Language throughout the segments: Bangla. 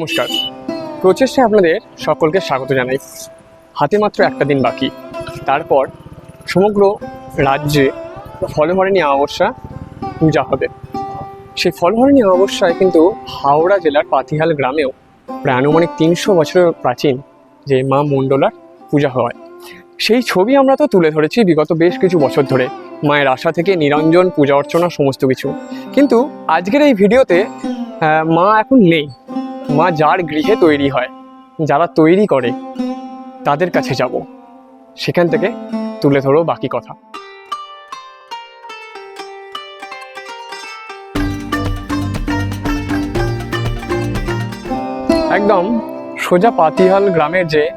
নমস্কার। প্রচেষ্টায় আপনাদের সকলকে স্বাগত জানাই। হাতে মাত্র একটা দিন বাকি। তারপর সমগ্র রাজ্যে ফলহরণী অমাবস্যা পূজা হবে। সেই ফলহরণী অমাবস্যায় কিন্তু হাওড়া জেলার পাতিহাল গ্রামেও প্রায় আনুমানিক তিনশো বছরের প্রাচীন যে মা মণ্ডলার পূজা হয়। সেই ছবি আমরা তো তুলে ধরেছি বিগত বেশ কিছু বছর ধরে। মায়ের আশা থেকে নিরঞ্জন পূজা অর্চনা সমস্ত কিছু। কিন্তু আজকের এই ভিডিওতে মা এখন নেই। মা যার গৃহে তৈরি হয়, যারা তৈরি করে, তাদের কাছে যাব। সেখান থেকে তুলে ধরো বাকি কথা। একদম সোজা পাতিহাল গ্রামের যে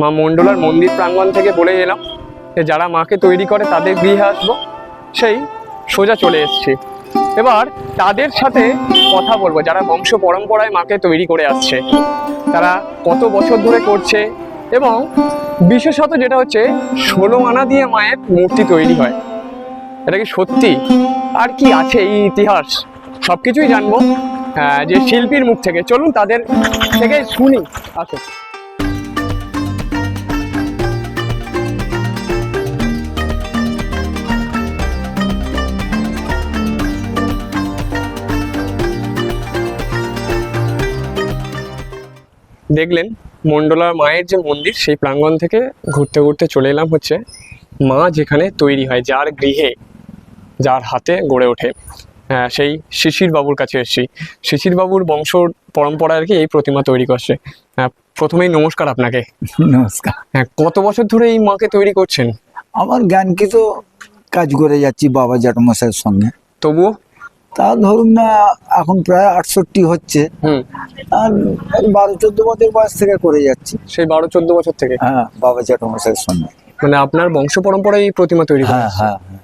মা মণ্ডলার মন্দির প্রাঙ্গণ থেকে বলে এলাম যে, যারা মাকে তৈরি করে তাদের গৃহে আসব। সেই সোজা চলে এসেছি। এবার তাদের সাথে কথা বলব যারা বংশ পরম্পরায় মাকে তৈরি করে আসছে তারা কত বছর ধরে করছে এবং বিশেষত যেটা হচ্ছে ষোলো আনা দিয়ে মায়ের মূর্তি তৈরি হয়। এটা কি সত্যি? আর কি আছে এই ইতিহাস? সবকিছুই জানব আহ, যে শিল্পীর মুখ থেকে। চলুন তাদের থেকে শুনি। আসুন। দেখলেন মণ্ডলার মায়ের যে মন্দির সেই প্রাঙ্গণ থেকে ঘুরতে ঘুরতে চলে এলাম হচ্ছে মা যেখানে তৈরি হয় যার গৃহে যার হাতে গড়ে ওঠে। সেই শিশির বাবুর কাছে এসেছি। শিশির বাবুর বংশ পরম্পরা আর কি এই প্রতিমা তৈরি করছে। প্রথমেই নমস্কার আপনাকে। নমস্কার। হ্যাঁ কত বছর ধরে এই মাকে তৈরি করছেন? আমার জ্ঞানকে তো কাজ করে যাচ্ছি বাবা জ্যাঠমশাইয়ের সঙ্গে। তবুও তা ধরুন না এখন প্রায় আটষট্টি হচ্ছে। হুম। আর বারো চোদ্দ বছর বয়স থেকে করে যাচ্ছি। সেই বারো চোদ্দ বছর থেকে? হ্যাঁ বাবা জ্যাঠমশাইয়ের সঙ্গে। মানে আপনার বংশ পরম্পরায় এই প্রতিমা তৈরি হ্যাঁ হ্যাঁ হ্যাঁ।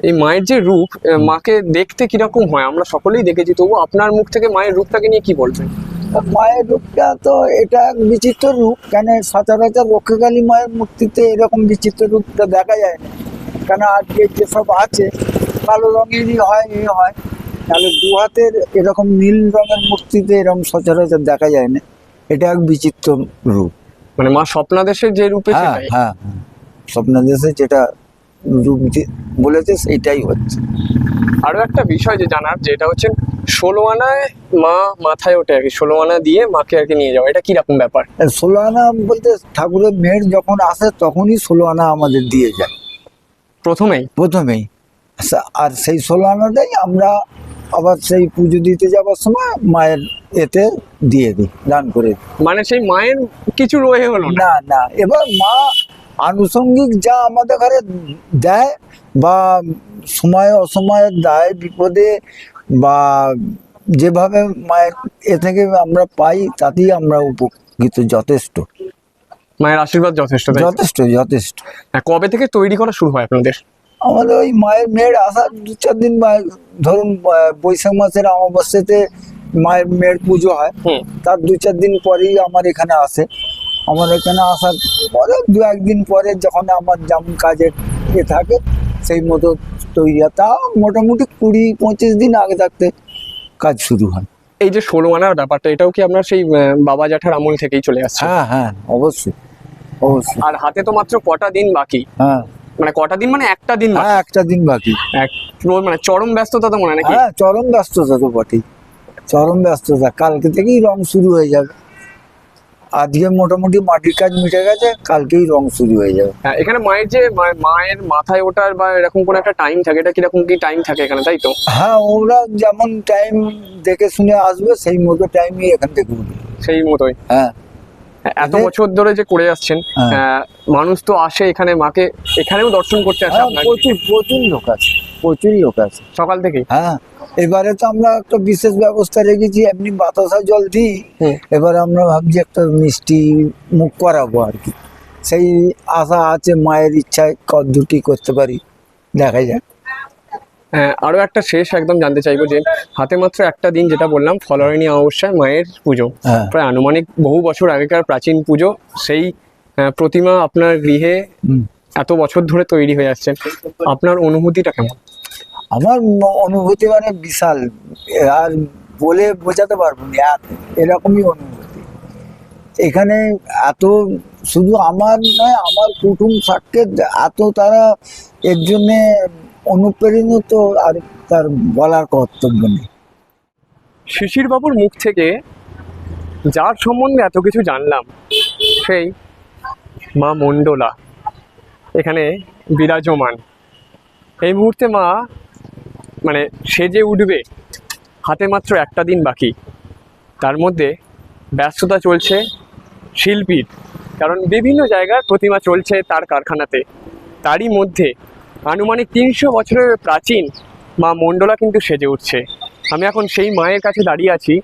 এই মায়ের যে রূপ মাকে দেখতে কীরকম হয়? আমরা সকলেই দেখেছি তবু আপনার মুখ থেকে মায়ের রূপটাকে নিয়ে কি বলবেন? মায়ের রূপটা তো এটা এক বিচিত্র রূপ কেন সচরাচর রক্ষাকালী মায়ের মূর্তিতে এরকম বিচিত্র রূপটা দেখা যায় না। কেন আজকে যেসব আছে কালো রঙেরই হয় এ হয়। তাহলে দু হাতের এরকম নীল রঙের মূর্তিতে এরকম সচরাচর দেখা যায় না। এটা এক বিচিত্র রূপ। মানে মা স্বপ্নাদেশের যে রূপে হ্যাঁ হ্যাঁ হ্যাঁ। স্বপ্নাদেশে যেটা রূপ বলেছে সেইটাই হচ্ছে। আরও একটা বিষয় যে জানার যেটা হচ্ছে ষোলো আনায় মা মাথায় ওঠে আর কি ষোলো আনা দিয়ে মাকে আর কি নিয়ে যাওয়া। এটা কীরকম ব্যাপার? ষোলো আনা বলতে ঠাকুরের মেয়ের যখন আসে তখনই ষোলো আনা আমাদের দিয়ে যায়। প্রথমেই? প্রথমেই। আচ্ছা, আর সেই ষোলো আনাটাই আমরা আবার সেই পুজো দিতে যাওয়ার সময় মায়ের এতে দিয়ে দিই দান করে। মানে সেই মায়ের কিছু রয়ে হলো না? না না এবার মা আনুষঙ্গিক যা আমাদের ঘরে দেয় বা সময় অসময়ে দেয় বিপদে বা যেভাবে মায়ের এ থেকে আমরা পাই তাতেই আমরা উপকৃত যথেষ্ট। মায়ের আশীর্বাদ যথেষ্ট যথেষ্ট যথেষ্ট। হ্যাঁ, কবে থেকে তৈরি করা শুরু হয় আপনাদের? আমাদের ওই মায়ের মেয়ের আসার দু চার দিন ধরুন বৈশাখ মাসের অমাবস্যাতে মায়ের মেয়ের পুজো হয়। তার দু চার দিন পরেই আমার এখানে আসে। আমার এখানে আসার পরে দু একদিন পরে যখন আমার যেমন কাজের এ থাকে সেই মতো তৈরি হয়। তা মোটামুটি কুড়ি পঁচিশ দিন আগে থাকতে কাজ শুরু হয়। এই যে ষোলো আনার ব্যাপারটা এটাও কি আপনার সেই বাবা জ্যাঠার আমল থেকেই চলে আসছে? হ্যাঁ হ্যাঁ অবশ্যই অবশ্যই। আর হাতে তো মাত্র কটা দিন বাকি। হ্যাঁ। মানে কটা দিন মানে একটা দিন হ্যাঁ একটা দিন বাকি। মানে চরম ব্যস্ততা তো মনে নাকি? হ্যাঁ চরম ব্যস্ততা তো বটেই। চরম ব্যস্ততা কালকে থেকেই রং শুরু হয়ে যাবে। আজকে মোটামুটি মাটির কাজ মিটে গেছে কালকেই রং শুরু হয়ে যাবে। হ্যাঁ, এখানে মায়ের যে মায়ের মাথায় ওঠার বা এরকম কোনো একটা টাইম থাকে এটা কীরকম কি টাইম থাকে এখানে তাই তো? হ্যাঁ ওরা যেমন টাইম দেখে শুনে আসবে সেই মতো টাইমই এখান থেকে উঠবে। সেই মতোই। হ্যাঁ। এত বছর ধরে যে করে আসছেন হ্যাঁ। মানুষ তো আসে এখানে মাকে এখানেও দর্শন করতে আসে হ্যাঁ প্রচুর প্রচুর লোক আছে প্রচুর লোক আছে। সকাল থেকেই? হ্যাঁ এবারে তো আমরা একটা বিশেষ ব্যবস্থা রেখেছি এমনি বাতাসা জল দিই। এবারে আমরা ভাবছি একটা মিষ্টি মুখ করাবো আর কি। সেই আশা আছে মায়ের ইচ্ছায় কদ্দূর কি করতে পারি দেখা যাক। হ্যাঁ, আরও একটা শেষ একদম জানতে চাইব যে হাতে মাত্র একটা দিন যেটা বললাম ফলরিণী অমাবস্যায় মায়ের পুজো। হ্যাঁ। প্রায় আনুমানিক বহু বছর আগেকার প্রাচীন পুজো সেই প্রতিমা আপনার গৃহে এত বছর ধরে তৈরি হয়ে আসছেন আপনার অনুভূতিটা কেমন? আমার অনুভূতি মানে বিশাল। আর বলে বোঝাতে পারব না এরকমই অনুভূতি। এখানে এত শুধু আমার নয় আমার কুটুম সাক্ষের এত তারা এর জন্যে অনুপ্রেরিত আর তার বলার কর্তব্য নেই। শিশিরবাবুর মুখ থেকে যার সম্বন্ধে এত কিছু জানলাম, সেই মা মণ্ডলা, এখানে বিরাজমান। এই মুহূর্তে মা মানে সেজে উঠবে, হাতে মাত্র একটা দিন বাকি। তার মধ্যে ব্যস্ততা চলছে শিল্পীর, কারণ বিভিন্ন জায়গায় প্রতিমা চলছে তার কারখানাতে। তারই মধ্যে আনুমানিক তিনশো বছরের প্রাচীন মা মণ্ডলা কিন্তু সেজে উঠছে। আমি এখন সেই মায়ের কাছে দাঁড়িয়ে আছি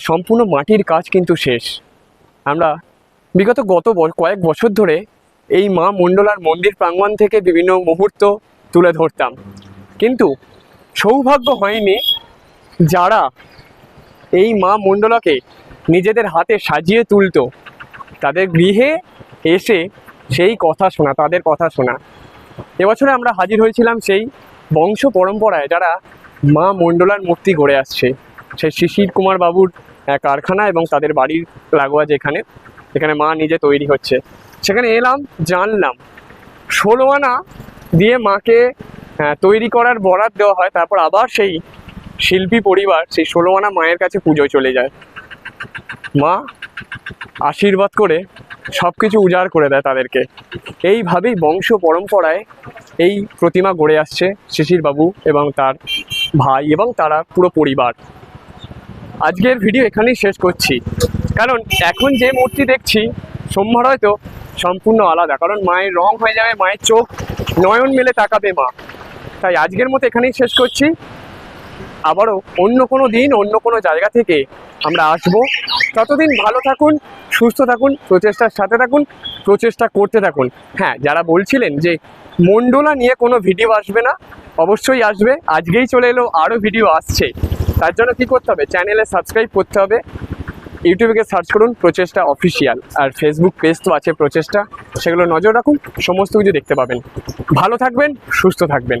সম্পূর্ণ মাটির কাজ কিন্তু শেষ। আমরা বিগত গত কয়েক বছর ধরে এই মা মণ্ডলার মন্দির প্রাঙ্গণ থেকে বিভিন্ন মুহূর্ত তুলে ধরতাম। কিন্তু সৌভাগ্য হয়নি যারা এই মা মণ্ডলাকে নিজেদের হাতে সাজিয়ে তুলতো। তাদের গৃহে এসে সেই কথা শোনা, তাদের কথা শোনা। এবছরে আমরা হাজির হয়েছিলাম সেই বংশ পরম্পরায় যারা মা মণ্ডলার মূর্তি গড়ে আসছে। সেই শিশির কুমার বাবুর কারখানা এবং তাদের বাড়ির লাগোয়া যেখানে এখানে মা নিজে তৈরি হচ্ছে। সেখানে এলাম, জানলাম। ষোলো আনা দিয়ে মাকে তৈরি করার বরাদ দেওয়া হয়, তারপর আবার সেই শিল্পী পরিবার সেই ষোলো আনা মায়ের কাছে পুজোয় চলে যায়। মা আশীর্বাদ করে সব কিছু উজাড় করে দেয় তাদেরকে। এইভাবেই বংশ পরম্পরায় এই প্রতিমা গড়ে আসছে শিশির বাবু এবং তার ভাই এবং তারা পুরো পরিবার। আজকের ভিডিও এখানেই শেষ করছি। কারণ এখন যে মূর্তি দেখছি, সোমবার হয়তো সম্পূর্ণ আলাদা। কারণ মায়ের রং হয়ে যাবে, মায়ের চোখ, নয়ন মেলে তাকাবে মা। তাই আজকের মতো এখানেই শেষ করছি। আবারও অন্য কোনো দিন, অন্য কোনো জায়গা থেকে আমরা আসব। ততদিন ভালো থাকুন, সুস্থ থাকুন, প্রচেষ্টার সাথে থাকুন, প্রচেষ্টা করতে থাকুন। হ্যাঁ যারা বলছিলেন যে মন্ডলা নিয়ে কোনো ভিডিও আসবে না, অবশ্যই আসবে। আজকেই চলে এলো আরও ভিডিও আসছে। তার জন্য কী করতে হবে? চ্যানেলে সাবস্ক্রাইব করতে হবে। ইউটিউবে সার্চ করুন, প্রচেষ্টা অফিসিয়াল আর ফেসবুক পেজ তো আছে প্রচেষ্টা। সেগুলো নজর রাখুন, সমস্ত কিছু দেখতে পাবেন। ভালো থাকবেন, সুস্থ থাকবেন।